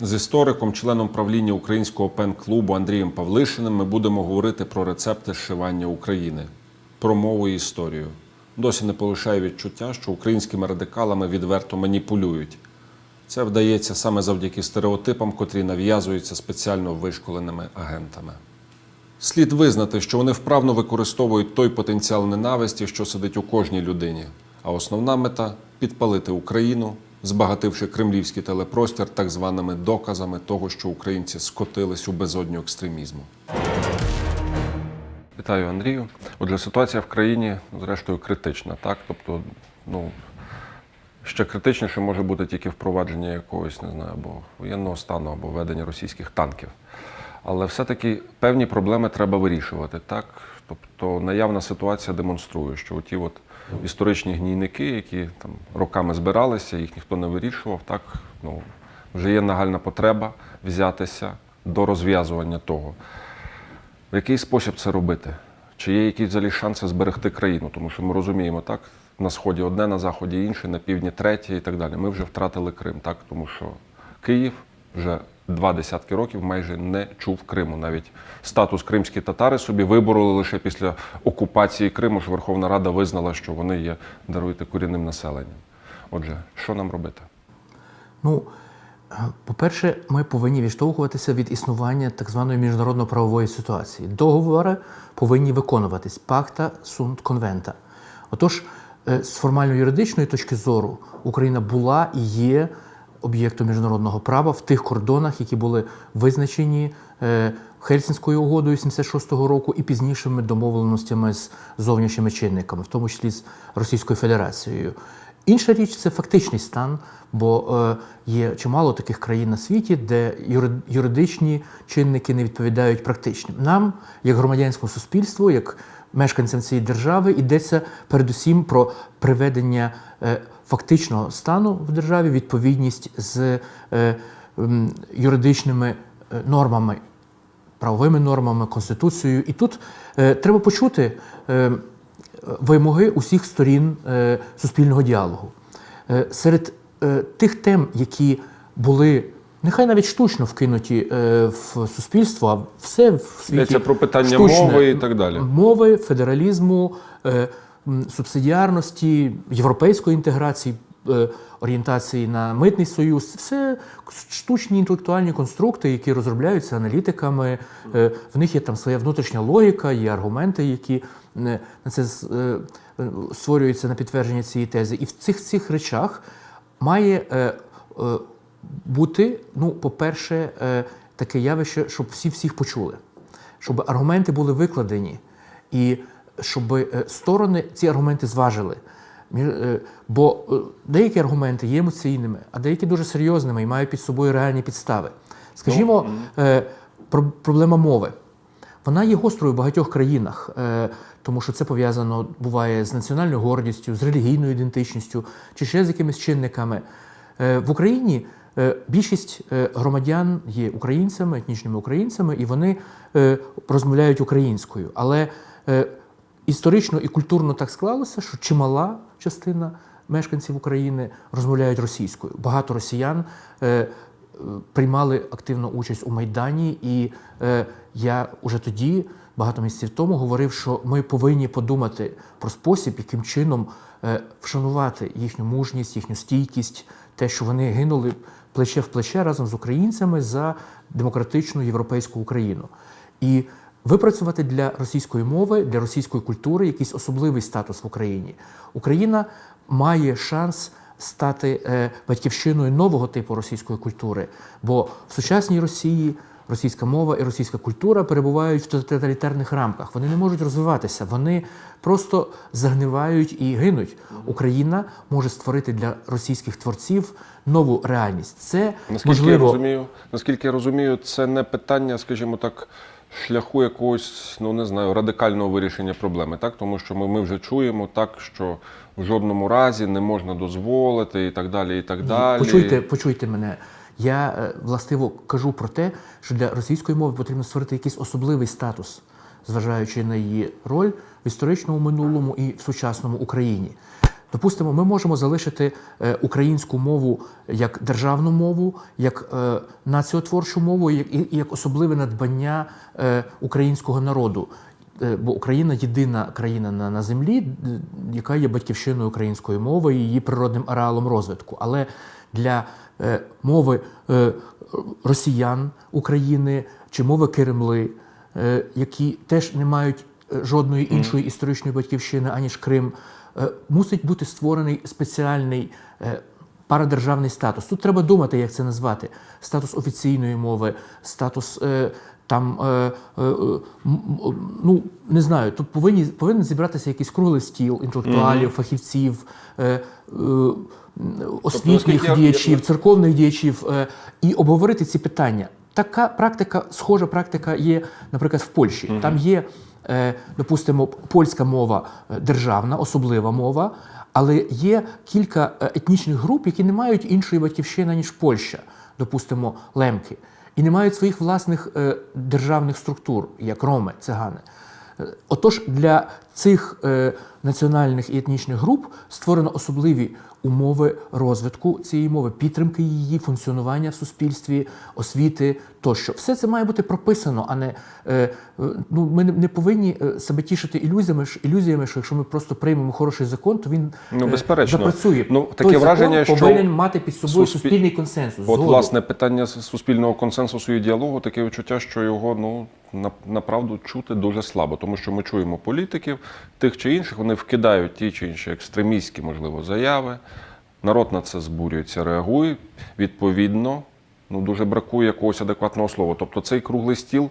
З істориком, членом правління українського пен-клубу Андрієм Павлишиним ми будемо говорити про рецепти зшивання України, про мову і історію. Досі не полишає відчуття, що українськими радикалами відверто маніпулюють. Це вдається саме завдяки стереотипам, котрі нав'язуються спеціально вишколеними агентами. Слід визнати, що вони вправно використовують той потенціал ненависті, що сидить у кожній людині. А основна мета підпалити Україну, збагативши кремлівський телепростір так званими доказами того, що українці скотились у безодню екстремізму. Вітаю, Андрію. Отже, ситуація в країні, зрештою, критична, так? Тобто, ну, ще критичніше може бути тільки впровадження якогось, не знаю, або воєнного стану, або введення російських танків. Але все-таки певні проблеми треба вирішувати, так? Тобто наявна ситуація демонструє, що оті от історичні гнійники, які там роками збиралися, їх ніхто не вирішував, так ну, вже є нагальна потреба взятися до розв'язування того. В який спосіб це робити? Чи є якісь взагалі шанси зберегти країну? Тому що ми розуміємо, так, на сході одне, на заході інше, на півдні третє і так далі. Ми вже втратили Крим, так, тому що Київ вже два десятки років майже не чув Криму. Навіть статус кримські татари собі вибороли лише після окупації Криму, що Верховна Рада визнала, що вони є даруйте корінним населенням. Отже, що нам робити? Ну, е, по-перше, ми повинні відштовхуватися від існування так званої міжнародно-правової ситуації. Договори повинні виконуватись пакта сунт конвента. Отож, е, з формально-юридичної точки зору Україна була і є об'єктом міжнародного права в тих кордонах, які були визначені е, Хельсінською угодою 76-го року і пізнішими домовленостями з зовнішніми чинниками, в тому числі з Російською Федерацією. Інша річ це фактичний стан, бо е, є чимало таких країн на світі, де юридичні чинники не відповідають практичним. Нам, як громадянському суспільству, як мешканцям цієї держави, йдеться передусім про приведення е, фактичного стану в державі, відповідність з е, юридичними е, нормами правовими нормами, конституцією. І тут треба почути вимоги усіх сторін суспільного діалогу. Серед тих тем, які були нехай навіть штучно вкинуті е, в суспільство, а все в світі Йдеться про питання штучне. мови і так далі. Мови, федералізму, е, субсидіарності, європейської інтеграції, е, орієнтації на митний союз. Все штучні інтелектуальні конструкти, які розробляються аналітиками. Е, В них є там своя внутрішня логіка, є аргументи, які е, на це е, створюються на підтвердження цієї тези. І в цих цих речах має е, е, бути, ну, по-перше, е, таке явище, щоб всі всіх почули, щоб аргументи були викладені, і щоб е, сторони ці аргументи зважили. Е, Бо деякі аргументи є емоційними, а деякі дуже серйозними і мають під собою реальні підстави. Скажімо, е, про- проблема мови. Вона є гострою в багатьох країнах, тому що це пов'язано буває з національною гордістю, з релігійною ідентичністю чи ще з якимись чинниками. В Україні більшість е, громадян є українцями, етнічними українцями, і вони е, розмовляють українською. Але е, історично і культурно так склалося, що чимала частина мешканців України розмовляють російською. Багато росіян е, е, приймали активну участь у Майдані, і е, я уже тоді, багато місяців тому, говорив, що ми повинні подумати про спосіб, яким чином е, вшанувати їхню мужність, їхню стійкість, те, що вони гинули плече в плече разом з українцями за демократичну європейську Україну. І випрацювати для російської мови, для російської культури якийсь особливий статус в Україні. Україна має шанс стати е, батьківщиною нового типу російської культури, бо в сучасній Росії російська мова і російська культура перебувають в тоталітарних рамках. Вони не можуть розвиватися, вони просто загнивають і гинуть. Україна може створити для російських творців нову реальність. Це Наскільки можливо я розумію, наскільки я розумію, це не питання, скажімо так, шляху якогось, ну не знаю, радикального вирішення проблеми, так? Тому що ми, ми вже чуємо так, що в жодному разі не можна дозволити і так далі, і так далі. Почуйте, почуйте мене. Я е, властиво кажу про те, що для російської мови потрібно створити якийсь особливий статус, зважаючи на її роль в історичному минулому і в сучасному Україні. Допустимо, ми можемо залишити е, українську мову як державну мову, як е, націотворчу мову, і, як особливе надбання українського народу. Бо Україна єдина країна на, на землі, яка є батьківщиною української мови і її природним ареалом розвитку. Але для е, мови е, росіян України чи мови Кремли, е, які теж не мають жодної іншої історичної батьківщини, аніж Крим, е, мусить бути створений спеціальний е, парадержавний статус. Тут треба думати, як це назвати: статус офіційної мови, статус. е, Там, е, е, ну не знаю, тут повинні повинен зібратися якийсь круглий стіл інтелектуалів, фахівців, е, е, освітніх наскільки діячів, церковних діячів е, і обговорити ці питання. Така практика, схожа практика є, наприклад, в Польщі. Там є, е, допустимо, польська мова е, державна, особлива мова, але є кілька етнічних груп, які не мають іншої батьківщини, ніж Польща, допустимо, лемки, і не мають своїх власних державних структур, як роми, цигани. Отож, для цих е, національних і етнічних груп створено особливі умови розвитку цієї мови, підтримки її, функціонування в суспільстві, освіти тощо. Все це має бути прописано, а не е, ну, ми не- повинні е, себе тішити ілюзіями, ілюзіями, що якщо ми просто приймемо хороший закон, то він Ну, безперечно. запрацює. Ну, Той таке закон враження, що повинен мати під собою суспіль- суспільний консенсус. От, згоду. власне, питання суспільного консенсусу і діалогу, таке відчуття, що його ну на, направду чути дуже слабо, тому що ми чуємо політиків, тих чи інших, вони вкидають ті чи інші екстремістські, можливо, заяви. Народ на це збурюється, реагує. Відповідно, ну дуже бракує якогось адекватного слова. Тобто цей круглий стіл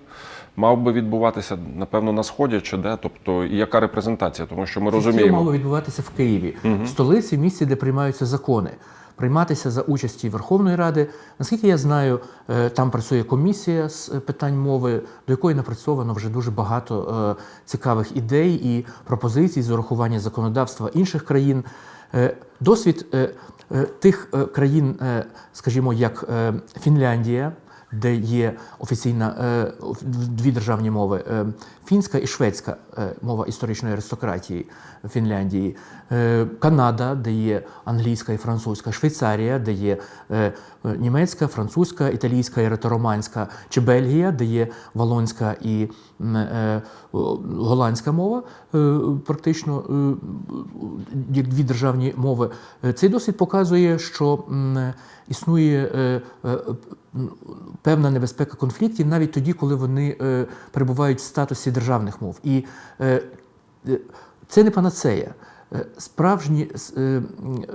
мав би відбуватися, напевно, на сході чи де. Тобто, і яка репрезентація, тому що ми Це розуміємо. мало відбуватися в Києві, в столиці, місці, де приймаються закони. Прийматися за участі Верховної Ради. Наскільки я знаю, е, там працює комісія з е, питань мови, до якої напрацьовано вже дуже багато е, цікавих ідей і пропозицій з урахування законодавства інших країн. Досвід тих країн, скажімо, як Фінляндія, де є офіційна дві державні мови фінська і шведська е, мова історичної аристократії Фінляндії, е, Канада, де є англійська і французька, Швейцарія, де є е, німецька, французька, італійська і ретароманська, чи Бельгія, де є валонська і голландська мова, практично дві державні мови. Цей досвід показує, що існує певна небезпека конфліктів навіть тоді, коли вони перебувають в статусі державних мов. І е, е, це не панацея. Е, Справжні,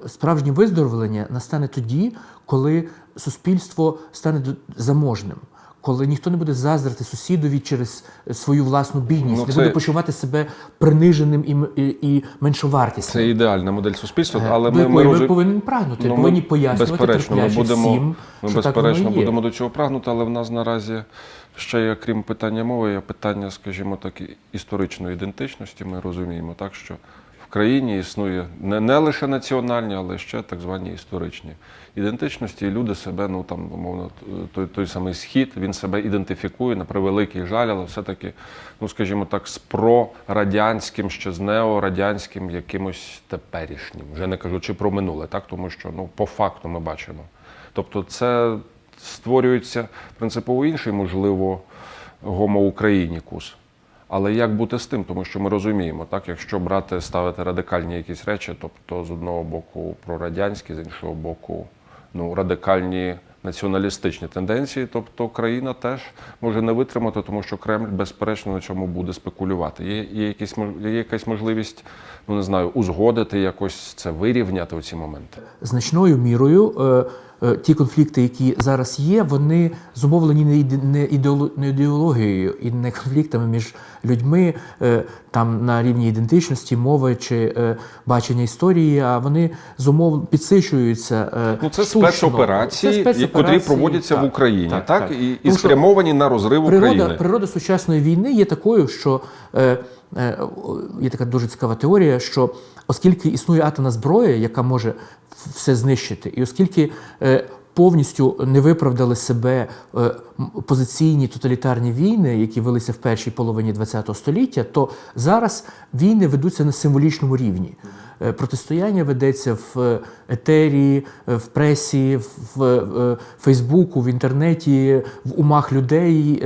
справжнє виздоровлення настане тоді, коли суспільство стане заможним. Коли ніхто не буде заздрити сусідові через свою власну бідність, Ну, не це- буде почувати себе приниженим і, і, і меншовартісним. Це ідеальна модель суспільства, Е, але до ми, ми, ми повинні прагнути, Ну, повинні пояснювати безперечно, ми будемо, всім, ми що так безперечно є. будемо до цього прагнути, але в нас наразі ще є, крім питання мови, є питання, скажімо так, історичної ідентичності. Ми розуміємо так, що країні існує не, не лише національні, але ще так звані історичні ідентичності. І люди себе, ну там, умовно, той, той самий схід, він себе ідентифікує на превеликий жаль, але все-таки, ну скажімо так, з прорадянським, ще з неорадянським якимось теперішнім. Вже не кажучи про минуле, так тому що ну по факту ми бачимо. Тобто, це створюється принципово інший, можливо, гомоукраїнікус. Але як бути з тим? Тому що ми розуміємо, так, якщо брати, ставити радикальні якісь речі, тобто з одного боку прорадянські, з іншого боку, ну, радикальні націоналістичні тенденції, тобто країна теж може не витримати, тому що Кремль, безперечно, на цьому буде спекулювати. Є, є, якісь, є якась можливість, ну не знаю, узгодити, якось це вирівняти оці моменти. значною мірою е, ті конфлікти, які зараз є, вони зумовлені не іде- не ідеоло- не ідеологією і не конфліктами між людьми е, там на рівні ідентичності, мови чи е, бачення історії, а вони зумов підсичуються. е, Ну, це штучно. спецоперації, Це спецоперації, котрі проводяться в Україні, так, І, і Тому спрямовані на розрив природа, України. природа сучасної війни є такою, що е, е, є така дуже цікава теорія, що оскільки існує атомна зброя, яка може все знищити, і оскільки е, повністю не виправдали себе е, позиційні тоталітарні війни, які велися в першій половині ХХ століття, то зараз війни ведуться на символічному рівні. Е, Протистояння ведеться в е, етері, в пресі, в Фейсбуку, в інтернеті, в умах людей.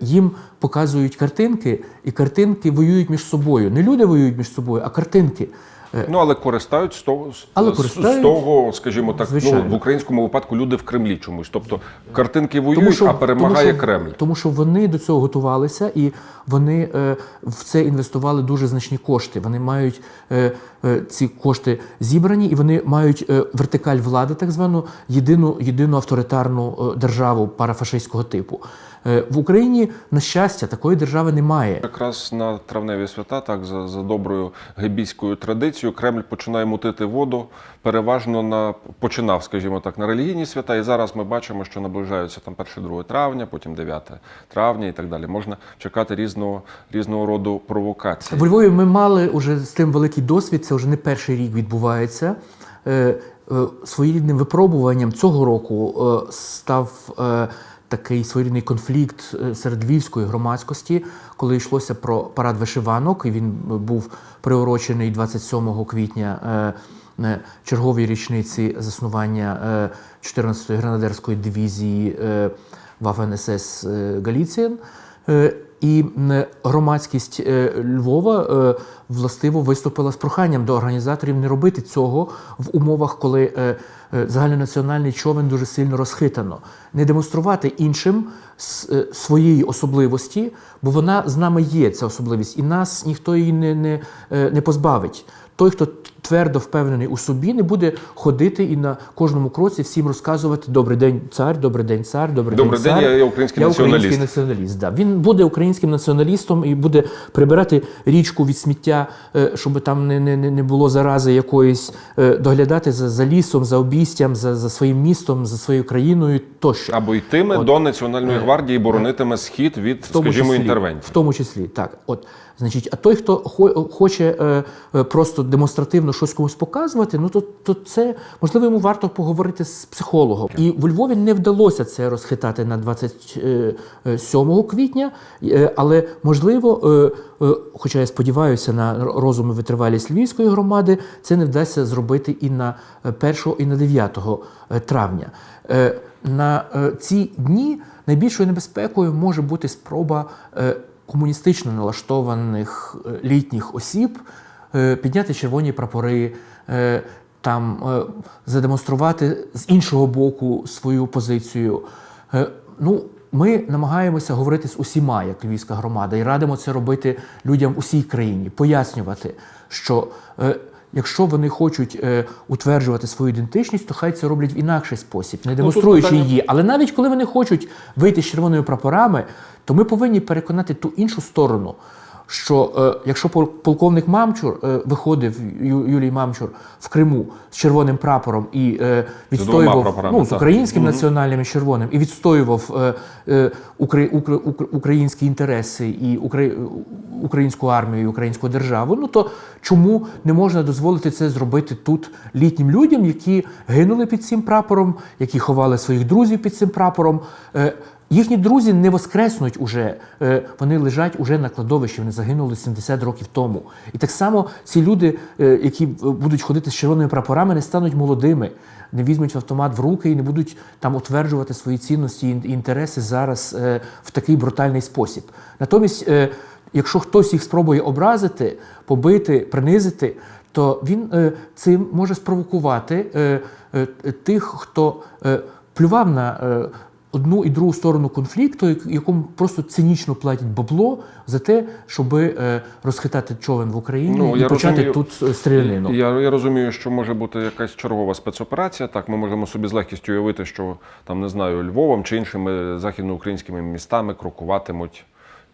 Їм показують картинки, і картинки воюють між собою. Не люди воюють між собою, а картинки. Е, Ну, але користають з того, Але з- користають, з того, скажімо так, ну, в українському випадку люди в Кремлі чомусь. Тобто картинки воюють, а перемагає тому, що, Кремль. Тому що вони до цього готувалися і вони е, в це інвестували дуже значні кошти. Вони мають е, е, ці кошти зібрані, і вони мають е, вертикаль влади, так звану єдину, єдину авторитарну е, державу парафашистського типу. Е, в Україні, на щастя, такої держави немає. Якраз на травневі свята, так за, за доброю гебійською традицією, Кремль починає мутити воду переважно на починав, скажімо так, на релігійні свята. І зараз ми бачимо, що наближаються там 1-2 травня, потім 9 травня і так далі. Можна чекати різного різного роду провокацій. В Львові ми мали уже з тим великий досвід. Це вже не перший рік відбувається. Е, е, Своєрідним випробуванням цього року став такий своєрідний конфлікт е, серед львівської громадськості, коли йшлося про парад вишиванок, і він е, був приурочений 27 квітня. е, Черговій річниці заснування е, 14-ї гранадерської дивізії Waffen-СС е, Галіцієн. І громадськість е, Львова е, властиво виступила з проханням до організаторів не робити цього в умовах, коли е, загальнонаціональний човен дуже сильно розхитано, не демонструвати іншим своєї особливості, бо вона з нами є, ця особливість, і нас ніхто її не, не, не позбавить. Той, хто твердо впевнений у собі, не буде ходити і на кожному кроці всім розказувати Добрий день, цар, добрий день, цар, добрий, Добрий день, цар. я- український я націоналіст». Український націоналіст. Да. Він буде українським націоналістом і буде прибирати річку від сміття, е, щоб там не, не, не було зарази якоїсь, е, доглядати за, за лісом, за обійстям, за, за своїм містом, за своєю країною тощо. Або йтиме От. до Національної гвардії, боронитиме схід від, скажімо, числі, інтервенції. В тому числі, так. От, значить, а той, хто хоче е, е, просто демонстративно щось комусь показувати, ну то, то це можливо йому варто поговорити з психологом. І в Львові не вдалося це розхитати на 27 квітня, е, але можливо, е, е, хоча я сподіваюся на розум і витривалість львівської громади, це не вдасться зробити і на 1 і на 9 травня. Е, На е, ці дні найбільшою небезпекою може бути спроба е, комуністично налаштованих е, літніх осіб е, підняти червоні прапори, е, там е, задемонструвати з іншого боку свою позицію. Е, Ну, ми намагаємося говорити з усіма, як львівська громада, і радимо це робити людям у всій країні, пояснювати, що е, якщо вони хочуть е, утверджувати свою ідентичність, то хай це роблять в інакший спосіб, не демонструючи питання- її. Але навіть коли вони хочуть вийти з червоними прапорами, то ми повинні переконати ту іншу сторону. Що е, якщо пол- полковник Мамчур е, виходив Ю- Юлій Мамчур в Криму з червоним прапором і е, відстоював ну, з так. українським національним і червоним і відстоював е, е, укра- укра- укра- українські інтереси і укра- українську армію, і українську державу. Ну то чому не можна дозволити це зробити тут літнім людям, які гинули під цим прапором, які ховали своїх друзів під цим прапором? Е, Їхні друзі не воскреснуть уже, е, вони лежать уже на кладовищі, вони загинули 70 років тому. І так само ці люди, е, які е, будуть ходити з червоними прапорами, не стануть молодими, не візьмуть автомат в руки і не будуть там утверджувати свої цінності і інтереси зараз в такий брутальний спосіб. Натомість, якщо хтось їх спробує образити, побити, принизити, то він цим може спровокувати тих, хто плював на. Е, одну і другу сторону конфлікту, якому просто цинічно платять бабло за те, щоб розхитати човен в Україні Ну, і почати розумію. тут е, стрілянину. Я, я розумію, що може бути якась чергова спецоперація. Так, ми можемо собі з легкістю уявити, що там не знаю, Львовом чи іншими західноукраїнськими містами крокуватимуть.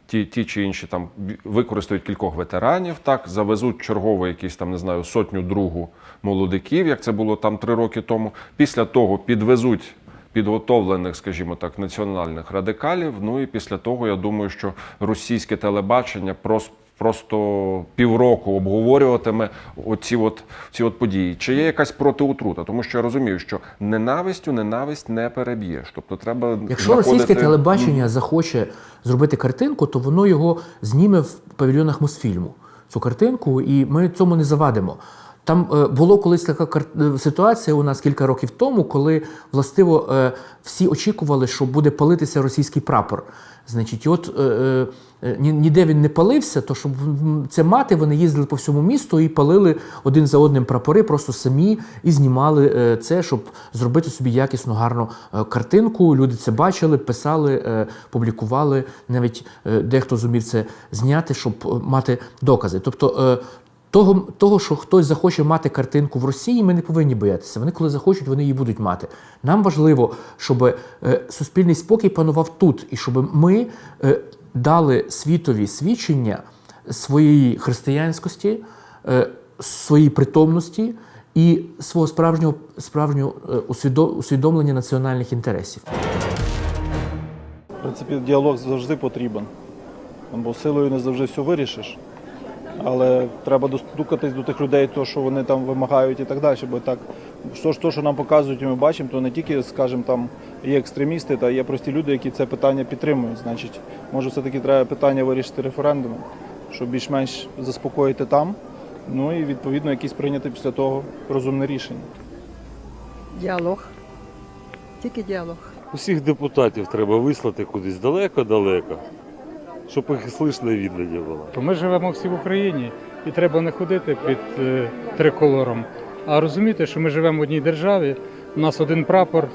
Ті, ті чи інші там використають кількох ветеранів, так завезуть черговий якийсь там не знаю сотню другу молодиків, як це було там три роки тому. Після того підвезуть підготовлених, скажімо так, національних радикалів. Ну і після того я думаю, що російське телебачення прос- просто півроку обговорюватиме оці от, ці от події. Чи є якась протиутрута? Тому що я розумію, що ненавистю ненависть не переб'єш. Тобто треба Якщо знаходити- російське телебачення захоче зробити картинку, то воно його зніме в павільйонах Мосфільму. Цю картинку, і ми цьому не завадимо. Там е, було колись така е, ситуація у нас кілька років тому, коли властиво е, всі очікували, що буде палитися російський прапор. Значить, от ні- ніде він не палився, то щоб це мати, вони їздили по всьому місту і палили один за одним прапори, просто самі і знімали це, щоб зробити собі якісну, гарну картинку. Люди це бачили, писали, публікували. Навіть дехто зумів це зняти, щоб мати докази. Тобто. Того, того, що хтось захоче мати картинку в Росії, ми не повинні боятися. Вони, коли захочуть, вони її будуть мати. Нам важливо, щоб е, суспільний спокій панував тут, і щоб ми е, дали світові свідчення своєї християнськості, е, своєї притомності і свого справжнього, справжнього усвідо- усвідомлення національних інтересів. В принципі, діалог завжди потрібен, бо силою не завжди все вирішиш. Але треба достукатись до тих людей, то, що вони там вимагають і так далі. Бо так, що ж то, що нам показують, і ми бачимо, то не тільки, скажімо, там є екстремісти, та є прості люди, які це питання підтримують. Значить, може, все-таки треба питання вирішити референдумом, щоб більш-менш заспокоїти там. Ну і відповідно якісь прийняти після того розумне рішення. Діалог. Тільки діалог. Усіх депутатів треба вислати кудись далеко-далеко, щоб їх слышно і видно не було. То ми живемо всі в Україні і треба не ходити під е, триколором, а розуміти, що ми живемо в одній державі, у нас один прапор,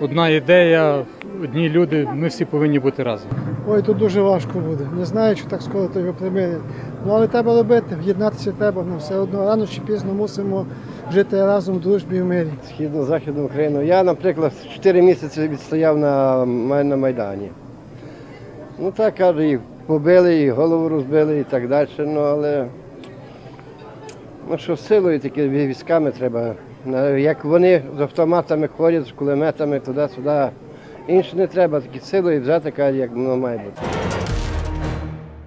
одна ідея, одні люди, ми всі повинні бути разом. Ой, тут дуже важко буде. Не знаю, що так скоро то його примирять. Ну але треба робити, в'єднатися треба. Ну все одно рано чи пізно мусимо жити разом в дружбі і в мирі. Східно-західну Україну. Я, наприклад, 4 місяці відстояв на, на Майдані. Ну так кажу, і побили, і голову розбили, і так далі. Ну але ну, що силою такі військами треба. Як вони з автоматами ходять, з кулеметами туди-сюди. Інше не треба, такі силою взяти, як воно має бути.